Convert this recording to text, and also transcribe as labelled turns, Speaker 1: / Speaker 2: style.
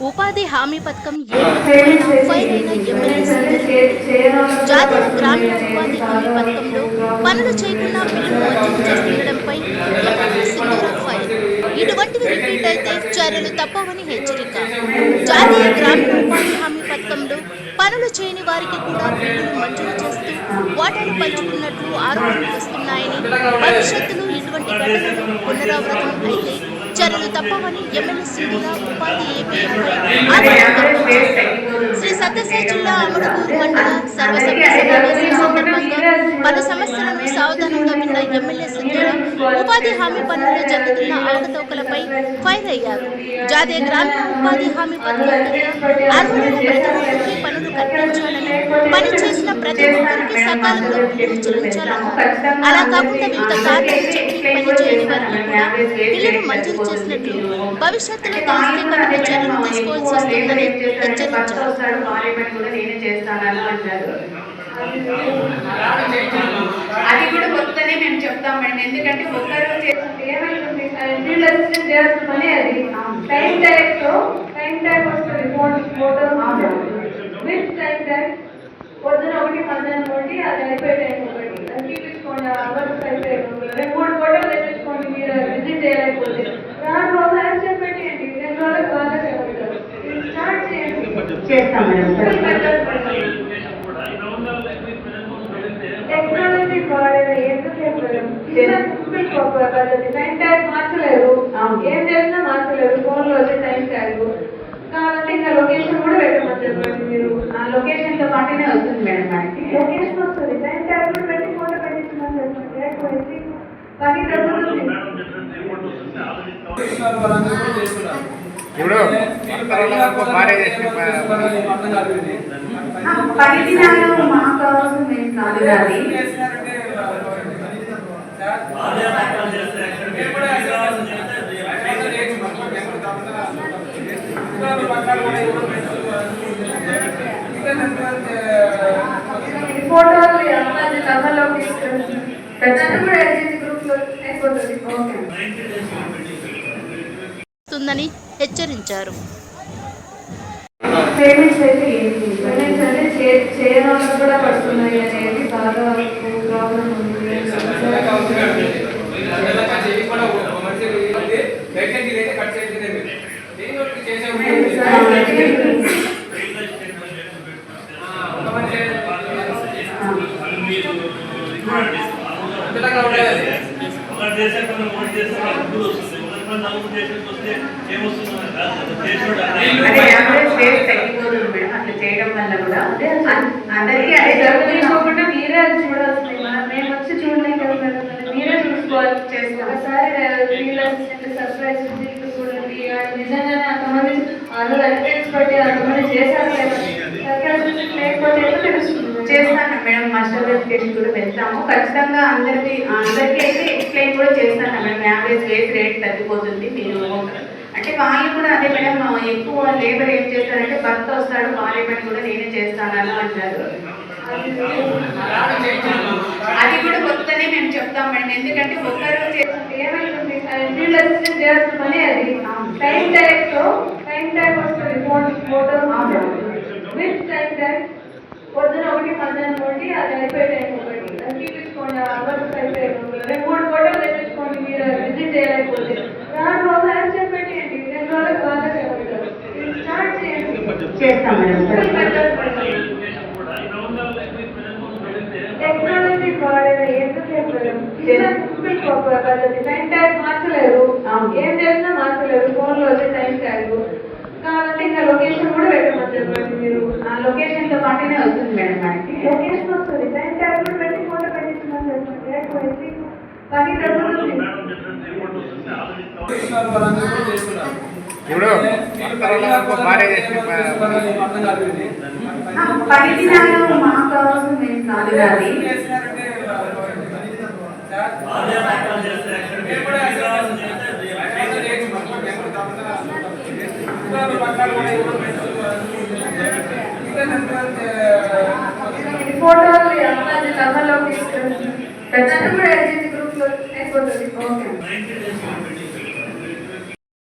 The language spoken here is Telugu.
Speaker 1: ఉపాధి హామీ పథకం ఎమ్మెల్యే జాతీయ గ్రామీణ ఉపాధి హామీ పథకంలో పనులు చేయకుండా బిల్లులు మంజూరు చేస్తుండడంపై ఎమ్మెల్యే సింధూర ఫైల్ ఇటువంటివి రిపీట్ అయితే చర్యలు తప్పవని హెచ్చరిక. జాతీయ గ్రామీణ ఉపాధి హామీ పథకంలో పనులు చేయని వారికి కూడా బిల్లులు మంజూరు చేస్తూ వాటాలు పంచుకున్నట్లు ఆరోపణలు వస్తున్నాయని భవిష్యత్తులో ఇటువంటి ఘటనలు పునరావృతం అయితే చర్యలు తప్పవని ఎమ్మెల్యే సింధుల ఉపాధి ఏపీఎంపై శ్రీ సత్యసాయి జిల్లా అమడుగూరు మండల సర్వసభ్య సమావేశం సందర్భంగా పలు సమస్యలను సావధానంగా విన్న ఎమ్మెల్యే సింధుల ఉపాధి హామీ పనుల్లో జరుగుతున్న అవకతవకలపై ఫైర్ అయ్యారు. జాతీయ గ్రామీణ ఉపాధి హామీ పథకం కింద ప్రతి ఒక్కరికి పనులు కల్పించాలని పని చేసిన ప్రతి ఒక్కరికి సకాలంలో చెల్లించాలని. అలా కాకుండా వివిధ కారణాలు చెప్పి మంజూరు చేసినట్లు భవిష్యత్తులో తెలిస్తే కఠిన చర్యలు తీసుకోవాల్సి వస్తుందని హెచ్చరించారు.
Speaker 2: అది కూడా కొత్తనే మేము చెప్తాం మేడం. ఎందుకంటే ఒక్కరు
Speaker 3: ఏమైంది ఫీల్డ్ చేయాల్సిన పని అది. టైం ట్యాగ్ టైం ట్యాగ్ వస్తుంది phone photo with time tag పొద్దున ఒకటి మధ్యాహ్నం ఒకటి అది అయిపోయే టైం ఒకటి. అది చూపించుకోండి అవర్స్ అయిపోయి రెండు మూడు ఫోటోలు దాని రోజు రెండు రోజులకు బాగా స్టార్ట్ చేయండి
Speaker 2: చేస్తాం
Speaker 3: టెక్నాలజీ ఎంతసేపు మీకు ఒక పద్ధతి టైం ట్యాగ్ మార్చలేరు ఏం చేసినా మార్చలేరు ఫోన్లో వచ్చే టైం ట్యాగ్ కావాలంటే ఇంకా లొకేషన్ కూడా పెట్టమని చెప్పండి మీరు
Speaker 2: ఆ లొకేషన్తో పాటునే వస్తుంది మేడం మనకి.
Speaker 3: లొకేషన్ వస్తుంది టైం ట్యాగ్ కూడా పెట్టి ఫోటో పెట్టించమని చెప్పండి లేకపోతే పని తగ్గుతుంది
Speaker 4: ఇప్పుడు అంతరంలో వరకు భార్య చేసిన
Speaker 2: ఆ, పది దినాలు మాకు అవసరం ఏం కాదు అది
Speaker 3: ఈ ఫోటోలు అమ్మాయి తీసుకెళ్ళి నన్ను కూడా ఎల్జీసీ గ్రూప్లో అయిపోతుంది ఓకే
Speaker 1: వస్తుందని హెచ్చరించారు.
Speaker 3: పేమెంట్స్ అయితే ఏంటి పేమెంట్స్ అంటే చే- చేయని వాళ్ళకి కూడా పడుతున్నాయి అనేది బాగా ప్రాబ్లం ఉంది
Speaker 5: ఒక దేశానికి మనం ఓటు చేస్తే మనకు డబ్బులు వస్తుంది ఒకటి మన నలుగురు దేశానికి వస్తే ఏమొస్తుంది దేశంలో
Speaker 2: అట్లా చేయడం వల్ల కూడా. అందరికీ అదే జరుగుతుంది.
Speaker 3: మీరే అది చూడాల్సింది. మనం మేము వచ్చి చూడలేం కదా మేడం. మరి చూసుకోవాలి
Speaker 2: చేస్తాం.
Speaker 3: ఒకసారి సర్ప్రైజ్ చూడండి. నిజంగానే అంతమంది ఎక్స్పీరియన్స్ బట్టి అంతమంది చేశారు విజిట్ లేకపోతే
Speaker 2: చేస్తాను మేడం మాస్టర్ వెరిఫికేషన్ కూడా వెళ్తాము ఖచ్చితంగా అందరికి అందరికీ అయితే ఎక్స్ప్లెయిన్ కూడా చేస్తాను మేడం. యావరేజ్ వేజ్ రేట్ తగ్గిపోతుంది మీరు అంటే వాళ్ళు కూడా అదే మేడం ఎక్కువ లేబర్ ఏం చేస్తారంటే భర్త వస్తాడు పార్లమెంట్ కూడా నేనే చేస్తానని అంటారు అది కూడా కొత్తనే మేము చెప్తాం మేడం. ఎందుకంటే ఒక్కరు
Speaker 3: చేయాల్సిన పని అది. టైం తో టైం ట్యాగ్ వస్తుంది ఫోన్ విత్ టైం ట్యాగ్ పొద్దున ఒకటి మధ్యాహ్నం ఒకటి అది అయిపోయే టైం ఒకటి. అది చూపించుకోండి అవర్స్ అయిపోయి రెండు మూడు ఫోటోలు తెప్పించుకోండి మీరు విజిట్ చేయలేకపోతే దాని రోజు యాక్షన్ పెట్టేయండి? రెండు రోజులకు బాగా ఇది స్టార్ట్ చేయండి.
Speaker 2: చేస్తాం
Speaker 3: టెక్నాలజీ వాడేది ఎంతసేపు పద్ధతి. మార్చలేరు ఫోన్లో వచ్చే టైం ట్యాగ్ కావాలంటే ఇంకా లొకేషన్ కూడా పెట్టమని చెప్పండి మీరు
Speaker 2: ఆ లొకేషన్తో పాటునే వస్తుంది మేడం మనకి.
Speaker 3: లొకేషన్ వస్తుంది. టైం కూడా పెట్టి ఫోటో తగ్గుతుంది
Speaker 4: ఇప్పుడు
Speaker 2: దినాలు మాకు అవసరం ఏం కాదు
Speaker 3: కథలోకి సభలోకి తీసుకెళ్ళి కూడా ఎల్జీసీ గ్రూప్లో అయిపోతుంది. ఓకే.